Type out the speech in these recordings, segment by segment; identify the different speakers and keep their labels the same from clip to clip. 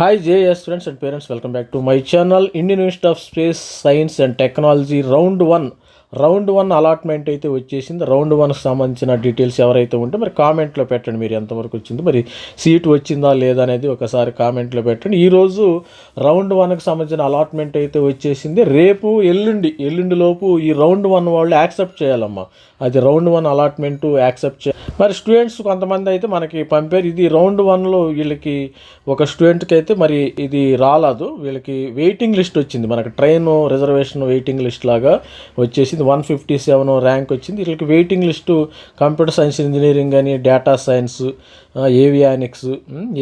Speaker 1: Hi JS friends and parents, welcome back to my channel Indian Institute of Space Science and Technology Round 1 round one allotment అయితే వచ్చేసింది round వన్కి సంబంధించిన details ఎవరైతే ఉంటే మరి కామెంట్లో పెట్టండి మీరు ఎంతవరకు వచ్చింది మరి సీట్ వచ్చిందా లేదా అనేది ఒకసారి కామెంట్లో పెట్టండి ఈరోజు రౌండ్ వన్కి సంబంధించిన అలాట్మెంట్ అయితే వచ్చేసింది రేపు ఎల్లుండి ఎల్లుండిలోపు ఈ రౌండ్ వన్ వాళ్ళు యాక్సెప్ట్ చేయాలమ్మా అది రౌండ్ వన్ అలాట్మెంట్ యాక్సెప్ట్ చే మరి స్టూడెంట్స్ కొంతమంది అయితే మనకి పంపారు ఇది రౌండ్ వన్లో వీళ్ళకి ఒక స్టూడెంట్కి అయితే మరి ఇది రాలేదు వీళ్ళకి వెయిటింగ్ లిస్ట్ వచ్చింది మనకి ట్రైన్ రిజర్వేషన్ వెయిటింగ్ లిస్ట్ లాగా వచ్చేసి వచ్చింది వన్ ఫిఫ్టీ సెవెన్ ర్యాంక్ వచ్చింది వీళ్ళకి waiting list computer science engineering అని data science avionics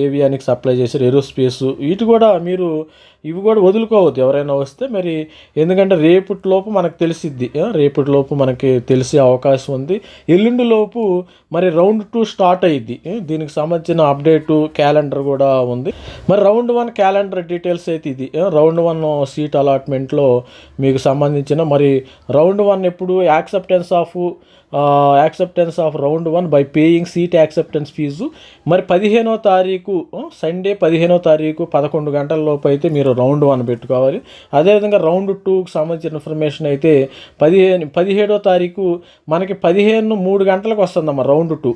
Speaker 1: avionics apply చేశారు ఏరోస్పేస్ వీటి కూడా మీరు ఇవి కూడా వదులుకోవద్దు ఎవరైనా వస్తే మరి ఎందుకంటే రేపటిలోపు మనకు తెలిసిద్ది రేపటిలోపు మనకి తెలిసే అవకాశం ఉంది ఎల్లుండి లోపు మరి రౌండ్ టూ స్టార్ట్ అయ్యిద్ది దీనికి సంబంధించిన అప్డేటు క్యాలెండర్ కూడా ఉంది మరి రౌండ్ వన్ క్యాలెండర్ డీటెయిల్స్ అయితే ఇది రౌండ్ వన్ సీట్ అలాట్మెంట్లో మీకు సంబంధించిన మరి రౌండ్ వన్ ఎప్పుడు acceptance of acceptance of round one by paying seat acceptance fee మరి పదిహేనో తారీఖు సండే పదిహేనో తారీఖు పదకొండు గంటల లోపు అయితే మీరు రౌండ్ వన్ పెట్టుకోవాలి అదేవిధంగా రౌండ్ టూకి సంబంధించిన ఇన్ఫర్మేషన్ అయితే పదిహేను పదిహేడో తారీఖు మనకి పదిహేను మూడు గంటలకు వస్తుందమ్మా రౌండ్ టూ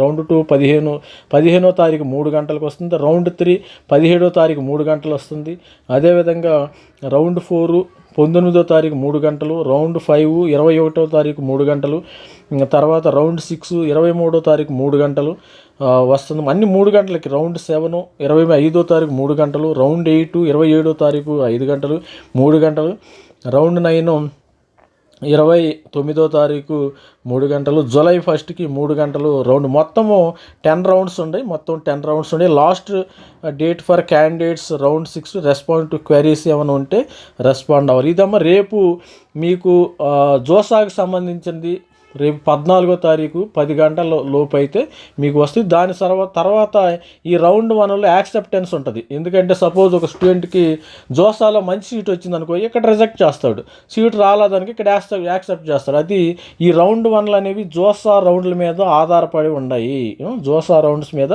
Speaker 1: రౌండ్ టూ పదిహేను పదిహేనో తారీఖు మూడు గంటలకు వస్తుంది రౌండ్ త్రీ పదిహేడో తారీఖు మూడు గంటలు వస్తుంది అదేవిధంగా రౌండ్ ఫోరు పంతొమ్మిదో తారీఖు మూడు గంటలు రౌండ్ ఫైవ్ ఇరవై ఒకటో తారీఖు మూడు గంటలు తర్వాత రౌండ్ సిక్స్ ఇరవై మూడో తారీఖు మూడు గంటలు వస్తుంది అన్ని మూడు గంటలకి రౌండ్ సెవెన్ ఇరవై ఐదో తారీఖు మూడు గంటలు రౌండ్ ఎయిట్ ఇరవై ఏడో తారీఖు ఐదు గంటలు మూడు గంటలు రౌండ్ నైన్ ఇరవై తొమ్మిదో తారీఖు మూడు గంటలు జూలై ఫస్ట్కి మూడు గంటలు రౌండ్ మొత్తము టెన్ రౌండ్స్ ఉన్నాయి మొత్తం టెన్ రౌండ్స్ ఉన్నాయి last date for candidates round six respond to queries ఏమైనా ఉంటే రెస్పాండ్ అవ్వాలి ఇదమ్మా రేపు మీకు జోసాకు సంబంధించింది రేపు పద్నాలుగో తారీఖు పది గంటల లోపు అయితే మీకు వస్తుంది దాని తర్వాత తర్వాత ఈ రౌండ్ వన్లో యాక్సెప్టెన్స్ ఉంటుంది ఎందుకంటే సపోజ్ ఒక స్టూడెంట్కి జోసాలో మంచి సీట్ వచ్చింది అనుకో ఇక్కడ రిజెక్ట్ చేస్తాడు సీట్ రాలేదానికి ఇక్కడ యాక్సెప్ట్ యాక్సెప్ట్ చేస్తాడు అది ఈ రౌండ్ వన్లు అనేవి జోసా రౌండ్ల మీద ఆధారపడి ఉన్నాయి జోసా రౌండ్స్ మీద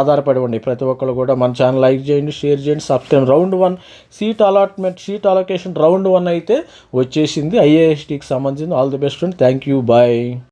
Speaker 1: ఆధారపడి ఉన్నాయి ప్రతి ఒక్కరు కూడా మన ఛానల్ లైక్ చేయండి షేర్ చేయండి subscribe round one seat allotment seat allocation round one అయితే వచ్చేసింది ఐఏఎస్టీకి సంబంధించింది all the best and thank you bye Bye.